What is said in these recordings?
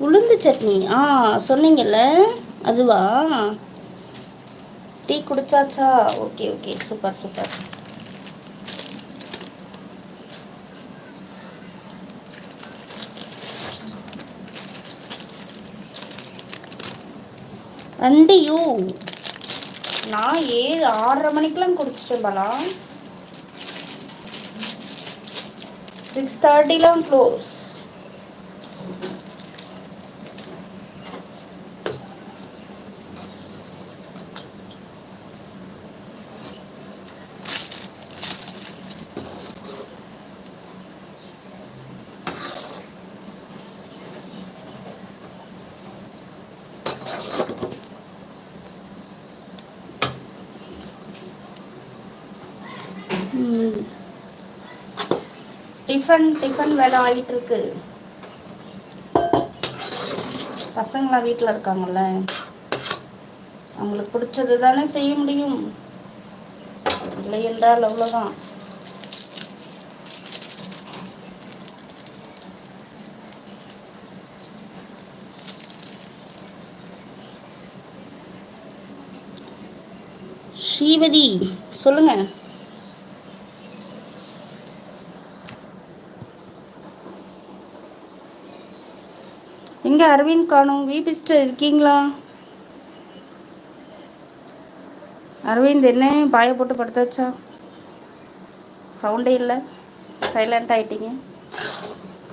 உளுந்து சட்னி. ஆ சொன்னீங்கல்ல. அதுவா? Tea குடிச்சாச்சா? Okay okay. Super super. And you நான் ஏழு ஆறரை மணிக்கெலாம் குடிச்சிட்டேன் பலா. சிக்ஸ் தேர்ட்டிலாம் க்ளோஸ் டிஃபன் டிஃபன் வேலை ஆகிட்டு இருக்கு. பசங்களாம் வீட்டில் இருக்காங்கல்ல. அவங்களுக்கு பிடிச்சது தானே செய்ய முடியும். இல்லை என்றால் அவ்வளோதான் ஸ்ரீவதி சொல்லுங்கள் எங்கே அரவிந்த் காணும் வீபிஸ்டர் இருக்கீங்களா? அரவிந்த் என்ன பாய போட்டு படுத்தாச்சா? சவுண்டே இல்லை. சைலண்ட் ஆயிட்டீங்க.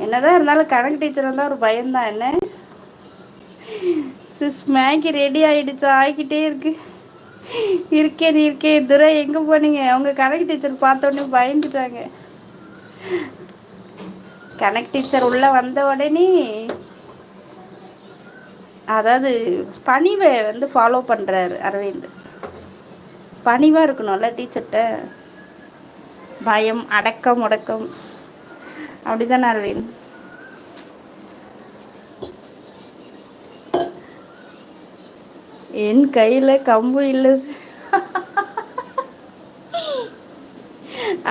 என்னதான் இருந்தாலும் கணக்கு டீச்சர் வந்தால் ஒரு பயம்தான் என்ன? சிஸ் மேகி ரெடி ஆகிடுச்சா ஆகிக்கிட்டே இருக்குது இருக்கேன் இருக்கேன் துரை எங்கே போனீங்க? அவங்க கணக்கு டீச்சர் பார்த்தோன்னே பயந்துட்டாங்க. கணக்கு டீச்சர் உள்ளே வந்த உடனே அதாவது பணிவை வந்து ஃபாலோ பண்ணுறாரு அரவிந்த். பணிவாக இருக்கணும்ல டீச்சர்கிட்ட பயம் அடக்கம் முடக்கம். அப்படி தானே அரவிந்த். என் கையில் கம்பு இல்லை.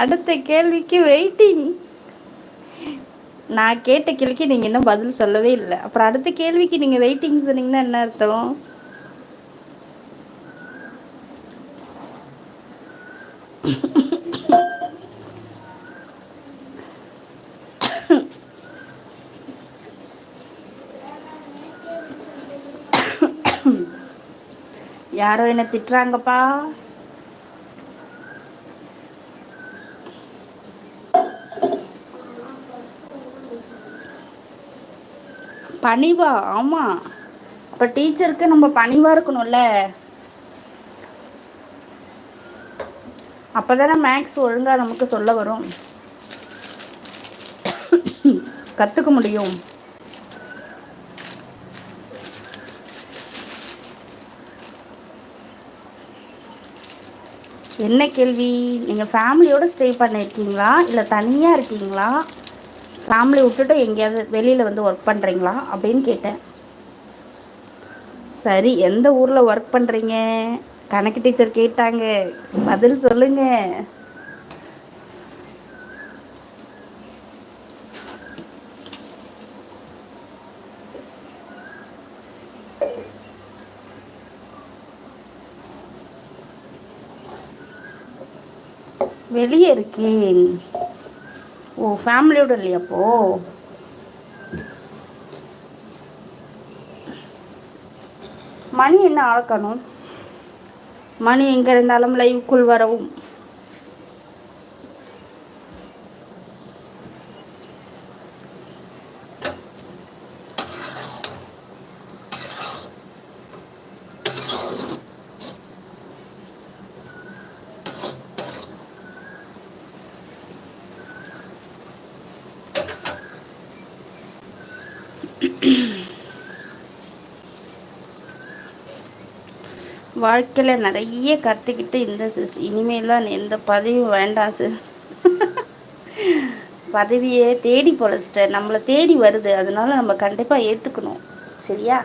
அடுத்த கேள்விக்கு வெயிட்டிங் நான் கேட்ட கேள்விக்கு நீங்கள் இன்னும் பதில் சொல்லவே இல்லை. அப்புறம் அடுத்த கேள்விக்கு நீங்கள் வெயிட்டிங் சொன்னீங்கன்னா என்ன அர்த்தம்? யாரோ என்ன திட்டுறாங்கப்பா. பணிவா ஆமாம் அப்போ டீச்சருக்கு நம்ம பணிவாக இருக்கணும்ல. அப்போ தானே மேக்ஸ் ஒழுங்காக நமக்கு சொல்ல வரும். கற்றுக்க முடியும். என்ன கேள்வி? நீங்கள் ஃபேமிலியோடு ஸ்டே பண்ணியிருக்கீங்களா இல்லை தனியாக இருக்கீங்களா? ஃபேமிலி விட்டுட்டு எங்கேயாவது வெளியில் வந்து ஒர்க் பண்ணுறீங்களா அப்படின்னு கேட்டேன். சரி எந்த ஊரில் ஒர்க் பண்ணுறீங்க கணக்கு டீச்சர் கேட்டாங்க. பதில் சொல்லுங்கள் வெளியே இருக்கேன். ஓ ஃபேமிலியோட இல்லையா அப்போ? மணி என்ன ஆக்கணும் மணி எங்கே இருந்தாலும் லைவுக்குள் வரவும். வாழ்க்கையில் நிறைய கற்றுக்கிட்டு இந்த சிஸ் இனிமேலாம் எந்த பதவியும் வேண்டாம் சிஸ். பதவியே தேடி போல சிஸ்டர். நம்மளை தேடி வருது. அதனால நம்ம கண்டிப்பாக ஏற்றுக்கணும் சரியா?